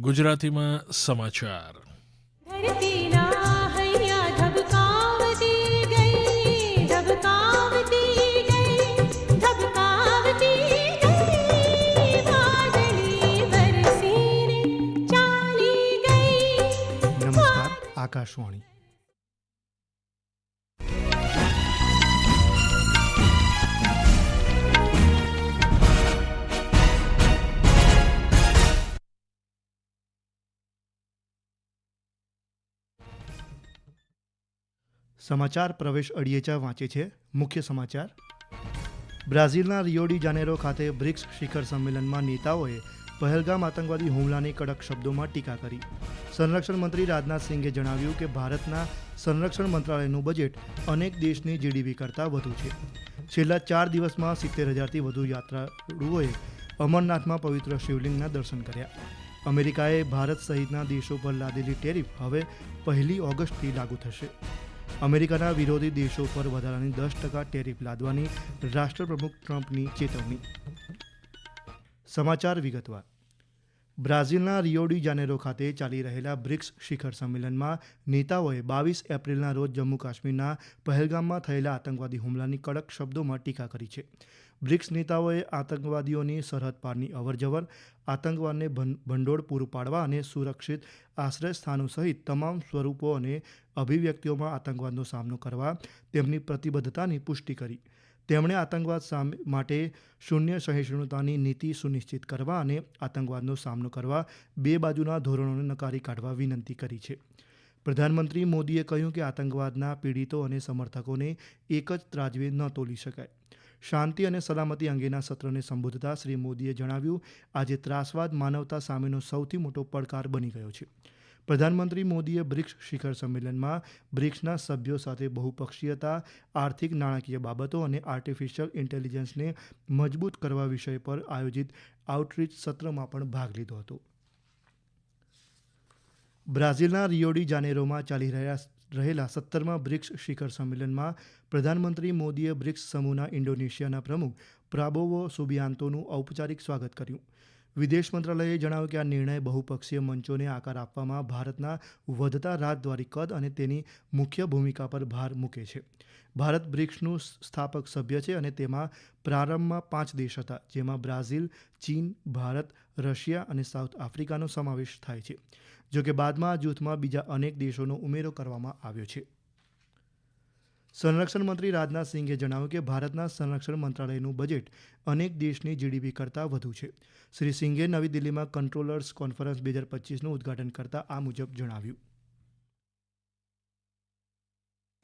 ગુજરાતીમાં સમાચાર. ધરતીના સમાચાર પ્રવેશ અડિયેચા વાંચે છે મુખ્ય સમાચાર. બ્રાઝિલના રિયોડી જાનેરો ખાતે બ્રિક્સ શિખર સંમેલનમાં નેતાઓએ પહેલગામ આતંકવાદી હુમલાની કડક શબ્દોમાં ટીકા કરી. સંરક્ષણ મંત્રી રાજનાથ સિંઘે જણાવ્યું કે ભારતના સંરક્ષણ મંત્રાલયનું બજેટ અનેક દેશની જીડીપી કરતાં વધુ છે. છેલ્લા ચાર દિવસમાં સિત્તેર હજારથી વધુ યાત્રાળુઓએ અમરનાથમાં પવિત્ર શિવલિંગના દર્શન કર્યા. અમેરિકાએ ભારત સહિતના દેશો પર લાદેલી ટેરિફ હવે પહેલી ઓગસ્ટથી લાગુ થશે. અમેરિકાના વિરોધી દેશો પર વધારાની દસ ટકા ટેરિફ લાદવાની રાષ્ટ્રપ્રમુખ ટ્રમ્પની ચેતવણી. સમાચાર વિગતવાર. બ્રાઝિલના રિયોડી જાનેરો ખાતે ચાલી રહેલા બ્રિક્સ શિખર સંમેલનમાં નેતાઓએ બાવીસ એપ્રિલના રોજ જમ્મુ કાશ્મીરના પહેલગામમાં થયેલા આતંકવાદી હુમલાની કડક શબ્દોમાં ટીકા કરી છે. બ્રિક્સ નેતાઓએ આતંકવાદીઓની સરહદ પારની અવરજવર, આતંકવાદને ભંડોળ પૂરું પાડવા અને સુરક્ષિત આશ્રય સ્થાનો સહિત તમામ સ્વરૂપો અને અભિવ્યક્તિઓમાં આતંકવાદનો સામનો કરવા તેમની પ્રતિબદ્ધતાની પુષ્ટિ કરી. તેમણે આતંકવાદ સામે માટે શૂન્ય સહિષ્ણુતાની નીતિ સુનિશ્ચિત કરવા અને આતંકવાદનો સામનો કરવા બે બાજુના ધોરણોને નકારી કાઢવા વિનંતી કરી છે. પ્રધાનમંત્રી મોદીએ કહ્યું કે આતંકવાદના પીડિતો અને સમર્થકોને એક જ ત્રાજવે ન તોલી શકાય. શાંતિ અને સલામતી અંગેના સત્રને સંબોધતા શ્રી મોદીએ જણાવ્યું, આજે ત્રાસવાદ માનવતા સામેનો સૌથી મોટો પડકાર બની ગયો છે. પ્રધાનમંત્રી મોદીએ બ્રિક્સ શિખર સંમેલનમાં બ્રિક્સના સભ્યો સાથે બહુપક્ષીયતા, આર્થિક નાણાકીય બાબતો અને આર્ટિફિશિયલ ઇન્ટેલિજન્સને મજબૂત કરવા વિષય પર આયોજિત આઉટરીચ સત્રમાં પણ ભાગ લીધો હતો. બ્રાઝિલના રિયોડી જાનેરોમાં ચાલી રહ્યા રહેલા સત્તરમાં બ્રિક્સ શિખર સંમેલનમાં પ્રધાનમંત્રી મોદીએ બ્રિક્સ સમૂહના ઇન્ડોનેશિયાના પ્રમુખ પ્રાબોવો સુબિયાન્તોનું ઔપચારિક સ્વાગત કર્યું. વિદેશ મંત્રાલયે જણાવ્યું કે આ નિર્ણય બહુપક્ષીય મંચોને આકાર આપવામાં ભારતના વધતા રાજદ્વારી કદ અને તેની મુખ્ય ભૂમિકા પર ભાર મૂકે છે. ભારત બ્રિક્સનું સ્થાપક સભ્ય છે અને તેમાં પ્રારંભમાં પાંચ દેશ હતા, જેમાં બ્રાઝિલ, ચીન, ભારત, રશિયા અને સાઉથ આફ્રિકાનો સમાવેશ થાય છે, જોકે બાદમાં આ જૂથમાં બીજા અનેક દેશોનો ઉમેરો કરવામાં આવ્યો છે. સંરક્ષણ મંત્રી રાજનાથ સિંઘે જણાવ્યું કે ભારતના સંરક્ષણ મંત્રાલયનું બજેટ અનેક દેશની જીડીપી કરતાં વધુ છે શ્રી સિંઘે નવી દિલ્હીમાં કંટ્રોલર્સ કોન્ફરન્સ બે હજાર પચીસનું ઉદ્ઘાટન કરતા આ મુજબ જણાવ્યું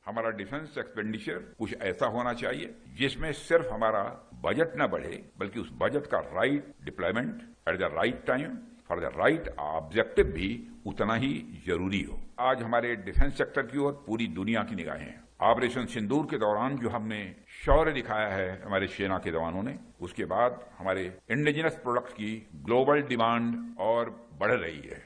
हमारा डिफेंस एक्सपेंडिचर कुछ ऐसा होना चाहिए जिसमें सिर्फ हमारा बजट न बढ़े बल्कि उस बजट का right deployment at the right time for the right objective भी उतना ही जरूरी हो आज हमारे डिफेंस सेक्टर की ओर पूरी दुनिया की निगाहें हैं ऑपरेशन सिंदूर के दौरान जो हमने शौर्य दिखाया है हमारे सेना के जवानों ने उसके बाद हमारे इंडिजिनस प्रोडक्ट्स की ग्लोबल डिमांड और बढ़ रही है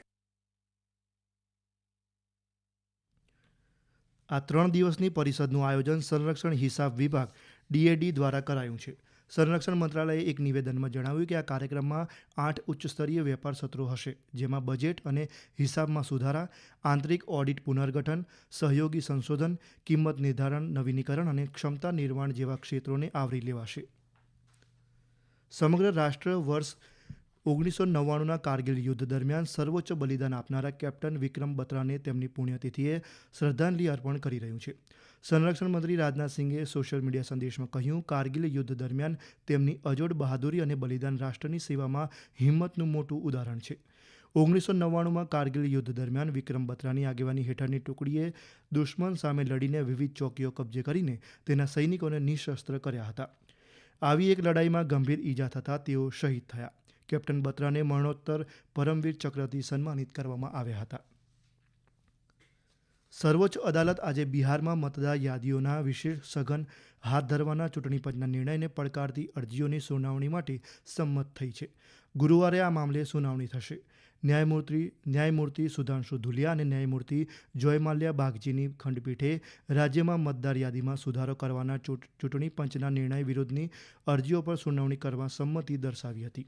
આ ત્રણ દિવસની પરિષદનું આયોજન સંરક્ષણ હિસાબ વિભાગ ડીએડી દ્વારા કરાયું છે સંરક્ષણ મંત્રાલયે એક નિવેદનમાં જણાવ્યું કે આ કાર્યક્રમમાં આઠ ઉચ્ચસ્તરીય વેપાર સત્રો હશે, જેમાં બજેટ અને હિસાબમાં સુધારા, આંતરિક ઓડિટ પુનર્ગઠન, સહયોગી સંશોધન, કિંમત નિર્ધારણ, નવીનીકરણ અને ક્ષમતા નિર્માણ જેવા ક્ષેત્રોને આવરી લેવાશે. સમગ્ર રાષ્ટ્ર વર્ષ ઓગણીસો નવ્વાણુંના કારગિલ યુદ્ધ દરમિયાન સર્વોચ્ચ બલિદાન આપનારા કેપ્ટન વિક્રમ બત્રાને તેમની પુણ્યતિથિએ શ્રદ્ધાંજલિ અર્પણ કરી રહ્યું છે. સંરક્ષણ મંત્રી રાજનાથ સિંઘે સોશિયલ મીડિયા સંદેશમાં કહ્યું, કારગિલ યુદ્ધ દરમિયાન તેમની અજોડ બહાદુરી અને બલિદાન રાષ્ટ્રની સેવામાં હિંમતનું મોટું ઉદાહરણ છે. ઓગણીસો નવ્વાણુંમાં કારગિલ યુદ્ધ દરમિયાન વિક્રમ બત્રાની આગેવાની હેઠળની ટુકડીએ દુશ્મન સામે લડીને વિવિધ ચોકીઓ કબજે કરીને તેના સૈનિકોને નિશસ્ત્ર કર્યા હતા. આવી એક લડાઈમાં ગંભીર ઈજા થતાં તેઓ શહીદ થયા. કેપ્ટન બત્રાને મરણોત્તર પરમવીર ચક્રથી સન્માનિત કરવામાં આવ્યા હતા. સર્વોચ્ચ અદાલત આજે બિહારમાં મતદાર યાદીઓના વિશેષ સઘન હાથ ધરવાના ચૂંટણી પંચના નિર્ણયને પડકારતી અરજીઓની સુનાવણી માટે સંમત થઈ છે. ગુરુવારે આ મામલે સુનાવણી થશે. ન્યાયમૂર્તિ ન્યાયમૂર્તિ સુધાંશુ ધુલિયા અને ન્યાયમૂર્તિ જોયમાલ્યા બાગજીની ખંડપીઠે રાજ્યમાં મતદાર યાદીમાં સુધારો કરવાના ચૂંટ- ચૂંટણી પંચના નિર્ણય વિરુદ્ધની અરજીઓ પર સુનાવણી કરવા સંમતિ દર્શાવી હતી.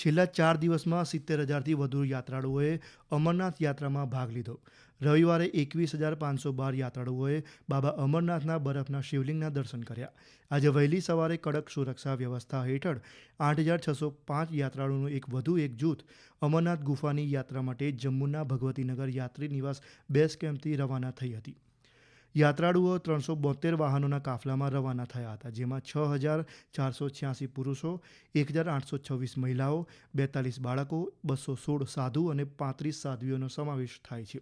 છેલ્લા ચાર દિવસમાં સિત્તેર હજારથી વધુ યાત્રાળુઓએ અમરનાથ યાત્રામાં ભાગ લીધો. રવિવારે એકવીસ હજાર પાંચસો બાર યાત્રાળુઓએ બાબા અમરનાથના બરફના શિવલિંગના દર્શન કર્યા. આજે વહેલી સવારે કડક સુરક્ષા વ્યવસ્થા હેઠળ આઠ હજાર છસો પાંચ યાત્રાળુઓનું એક વધુ એક જૂથ અમરનાથ ગુફાની યાત્રા માટે જમ્મુના ભગવતીનગર યાત્રી નિવાસ બેઝ કેમ્પથી રવાના થઈ હતી. યાત્રાળુઓ ત્રણસો બોતેર વાહનોના કાફલામાં રવાના થયા હતા, જેમાં છ હજાર ચારસો છ્યાસી પુરુષો, એક હજાર આઠસો છવ્વીસ મહિલાઓ, બેતાલીસ બાળકો, બસો સોળ સાધુ અને પાંત્રીસ સાધ્વીઓનો સમાવેશ થાય છે.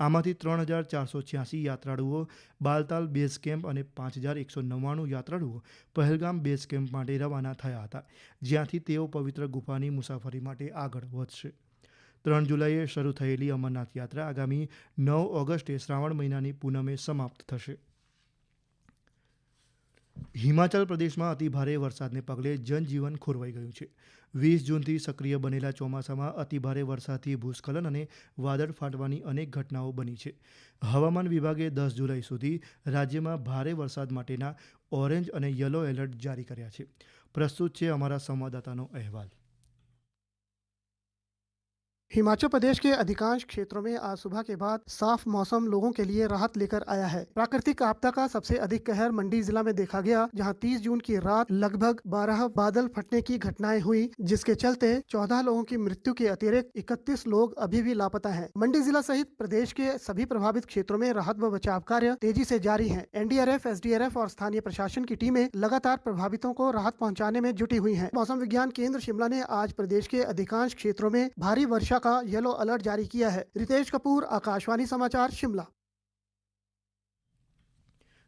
આમાંથી ત્રણ હજાર ચારસો છ્યાસી યાત્રાળુઓ બાલતાલ બેઝ કેમ્પ અને પાંચ હજાર એકસો નવ્વાણું યાત્રાળુઓ પહેલગામ બેઝ કેમ્પ માટે રવાના થયા હતા, જ્યાંથી તેઓ પવિત્ર ગુફાની મુસાફરી માટે આગળ વધશે. ત્રણ જુલાઈએ શરૂ થયેલી અમરનાથ યાત્રા આગામી નવ ઓગસ્ટે શ્રાવણ મહિનાની પૂનમે સમાપ્ત થશે. હિમાચલ પ્રદેશમાં અતિભારે વરસાદને પગલે જનજીવન ખોરવાઈ ગયું છે. વીસ જૂનથી સક્રિય બનેલા ચોમાસામાં અતિભારે વરસાદથી ભૂસ્ખલન અને વાદળ ફાટવાની અનેક ઘટનાઓ બની છે. હવામાન વિભાગે દસ જુલાઈ સુધી રાજ્યમાં ભારે વરસાદ માટેના ઓરેન્જ અને યલો એલર્ટ જારી કર્યા છે. પ્રસ્તુત છે અમારા સંવાદદાતાનો અહેવાલ. हिमाचल प्रदेश के अधिकांश क्षेत्रों में आज सुबह के बाद साफ़ मौसम लोगों के लिए राहत लेकर आया है। प्राकृतिक आपदा का सबसे अधिक कहर मंडी जिला में देखा गया, जहाँ 30 जून की रात लगभग 12 बादल फटने की घटनाएँ हुई, जिसके चलते 14 लोगों की मृत्यु के अतिरिक्त 31 लोग अभी भी लापता हैं। मंडी जिला सहित प्रदेश के सभी प्रभावित क्षेत्रों में राहत व बचाव कार्य तेज़ी ऐसी जारी है। एनडीआरएफ, एसडीआरएफ और स्थानीय प्रशासन की टीमें लगातार प्रभावितों को राहत पहुँचाने में जुटी हुई है। मौसम विज्ञान केंद्र शिमला ने आज प्रदेश के अधिकांश क्षेत्रों में भारी वर्षा का येलो अलर्ट जारी किया है रितेश कपूर आकाशवाणी समाचार शिमला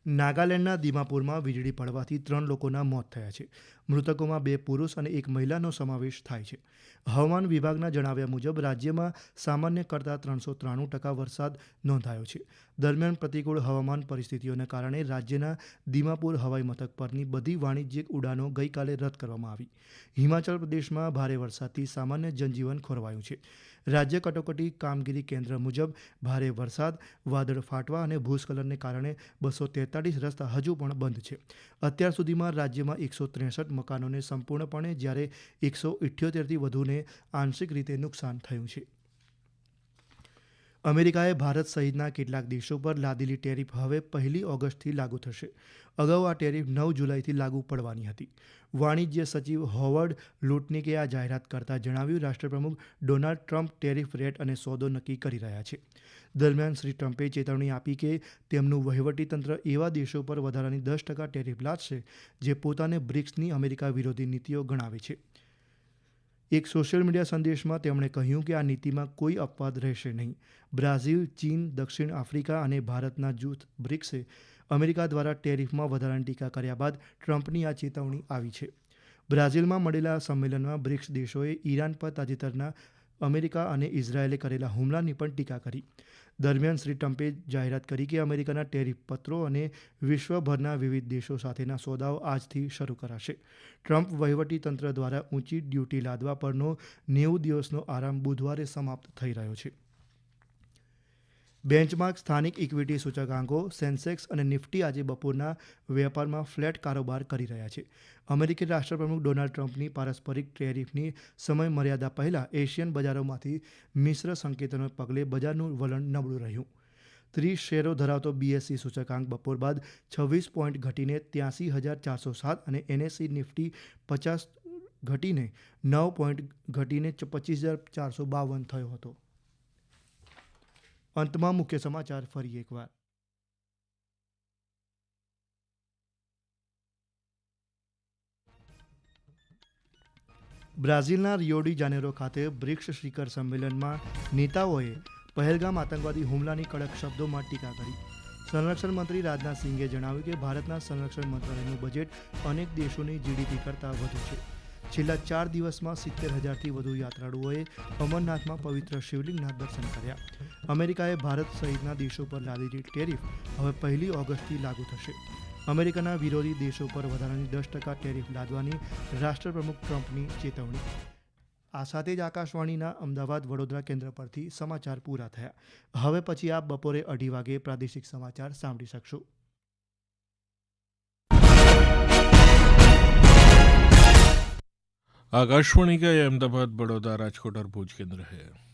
નાગાલેન્ડના દીમાપુરમાં વીજળી પડવાથી ત્રણ લોકોના મોત થયા છે. મૃતકોમાં બે પુરુષ અને એક મહિલાનો સમાવેશ થાય છે. હવામાન વિભાગના જણાવ્યા મુજબ રાજ્યમાં સામાન્ય કરતાં ત્રણસો ત્રાણું ટકા વરસાદ નોંધાયો છે. દરમિયાન પ્રતિકૂળ હવામાન પરિસ્થિતિઓને કારણે રાજ્યના દીમાપુર હવાઈ મથક પરની બધી વાણિજ્યિક ઉડાનો ગઈકાલે રદ કરવામાં આવી. હિમાચલ પ્રદેશમાં ભારે વરસાદથી સામાન્ય જનજીવન ખોરવાયું છે. રાજ્ય કટોકટી કામગીરી કેન્દ્ર મુજબ ભારે વરસાદ, વાદળ ફાટવા અને ભૂસ્ખલનને કારણે બસો તેતાળીસ રસ્તા હજુ પણ બંધ છે. અત્યાર સુધીમાં રાજ્યમાં એકસો ત્રેસઠ મકાનોને સંપૂર્ણપણે જ્યારે એકસો ઇઠ્યોતેરથી વધુને આંશિક રીતે નુકસાન થયું છે. અમેરિકાએ ભારત સહિતના કેટલાક દેશો પર લાદેલી ટેરિફ હવે પહેલી ઓગસ્ટથી લાગુ થશે. અગાઉ આ ટેરિફ નવ જુલાઈથી લાગુ પડવાની હતી. વાણિજ્ય સચિવ હોવર્ડ લુટનિકે આ જાહેરાત કરતાં જણાવ્યું, રાષ્ટ્રપ્રમુખ ડોનાલ્ડ ટ્રમ્પ ટેરિફ રેટ અને સોદો નક્કી કરી રહ્યા છે. દરમિયાન શ્રી ટ્રમ્પે ચેતવણી આપી કે તેમનું વહીવટીતંત્ર એવા દેશો પર વધારાની દસ ટકા ટેરિફ લાદશે, જે પોતાને બ્રિક્સની અમેરિકા વિરોધી નીતિઓ ગણાવે છે. એક સોશિયલ મીડિયા સંદેશમાં તેમણે કહ્યું કે આ નીતિમાં કોઈ અપવાદ રહેશે નહીં. બ્રાઝિલ, ચીન, દક્ષિણ આફ્રિકા અને ભારતના જૂથ બ્રિક્સે અમેરિકા દ્વારા ટેરિફમાં વધારાની ટીકા કર્યા બાદ ટ્રમ્પની આ ચેતવણી આવી છે. બ્રાઝિલમાં મળેલા સંમેલનમાં બ્રિક્સ દેશોએ ઈરાન પર તાજેતરના અમેરિકા અને ઇઝરાયેલે કરેલા હુમલાની પણ ટીકા કરી. દરમિયાન શ્રી ટ્રમ્પે જાહેરાત કરી કે અમેરિકાના ટેરિફ પત્રો અને વિશ્વભરના વિવિધ દેશો સાથેના સોદાઓ આજથી શરૂ કરાશે. ટ્રમ્પ વહીવટીતંત્ર દ્વારા ઊંચી ડ્યુટી લાદવા પરનો નેવું દિવસનો આરામ બુધવારે સમાપ્ત થઈ રહ્યો છે. બેન્ચમાર્ક, સ્થાનિક ઇક્વિટી સૂચકાંકો, સેન્સેક્સ અને નિફ્ટી આજે બપોરના વેપારમાં ફ્લેટ કારોબાર કરી રહ્યા છે. અમેરિકી રાષ્ટ્રપ્રમુખ ડોનાલ્ડ ટ્રમ્પની પારસ્પરિક ટેરિફની સમય મર્યાદા પહેલાં એશિયન બજારોમાંથી મિશ્ર સંકેતોને પગલે બજારનું વલણ નબળું રહ્યું. ત્રીસ શેરો ધરાવતો બીએસસી સૂચકાંક બપોર બાદ છવ્વીસ પોઈન્ટ ઘટીને ત્યાંસી હજાર ચારસો સાત અને એનએસસી નિફ્ટી પચાસ ઘટીને નવ પોઈન્ટ ઘટીને પચીસ હજાર ચારસો બાવન થયો હતો. અંતમાં મુખ્ય સમાચાર ફરી એકવાર. બ્રાઝિલના રિયોડી જાનેરો ખાતે બ્રિક્સ શિખર સંમેલનમાં નેતાઓએ પહેલગામ આતંકવાદી હુમલાની કડક શબ્દોમાં ટીકા કરી. સંરક્ષણ મંત્રી રાજનાથ સિંઘે જણાવ્યું કે ભારતના સંરક્ષણ મંત્રાલયનું બજેટ અનેક દેશોની જીડીપી કરતાં વધુ છે. છેલ્લા ચાર દિવસમાં સિત્તેર હજારથી વધુ યાત્રાળુઓએ અમરનાથમાં પવિત્ર શિવલિંગના દર્શન કર્યા. અમેરિકાએ ભારત સહિતના દેશો પર લાદેલી ટેરિફ હવે પહેલી ઓગસ્ટથી લાગુ થશે. અમેરિકાના વિરોધી દેશો પર વધારાની દસ ટકા ટેરિફ લાદવાની રાષ્ટ્રપ્રમુખ ટ્રમ્પની ચેતવણી. આ સાથે જ આકાશવાણીના અમદાવાદ વડોદરા કેન્દ્ર પરથી સમાચાર પૂરા થયા. હવે પછી આપ બપોરે અઢી વાગે પ્રાદેશિક સમાચાર સાંભળી શકશો. आकाशवाणी का ये अहमदाबाद बड़ौदा राजकोट और भूज केंद्र है